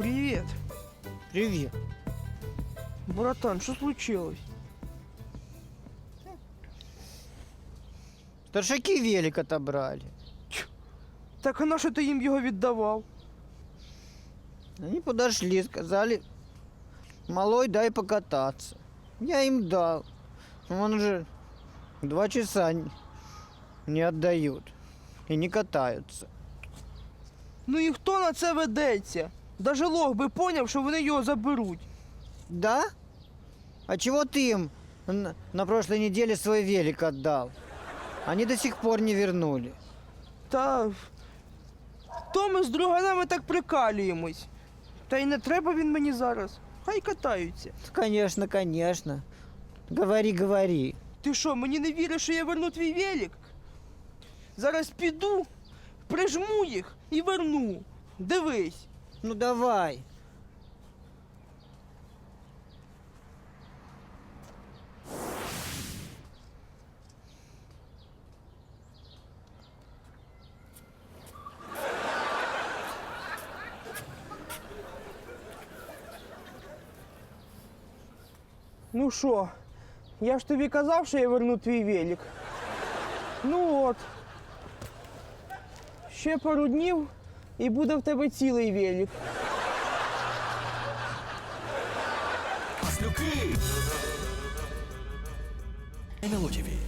Привет. Привет. Братан, что случилось? Старшаки велик отобрали. Так а на що ти їм його віддавав? Они подошли, сказали, малой, дай покататься. Я им дал. Он уже два часа н- не отдают и не катаются. Ну і хто на це ведеться? Даже лох би поняв, що вони його заберуть. Да? А чего ты им на, на прошлой неделе свой велик отдал? Они до сих пор не вернули. Та то ми з друганами так прикалюємось. Та й не треба він мені зараз. Хай катаються. Конечно, конечно. Говори, говори. Ти що, мені не віриш, що я верну твій велик? Зараз піду, прижму їх і верну. Дивись. Ну давай. Ну що, я ж тобі казав, що я верну твій велик. Ну от. Ще пару днів і буде в тебе цілий велик. Маслюки! На.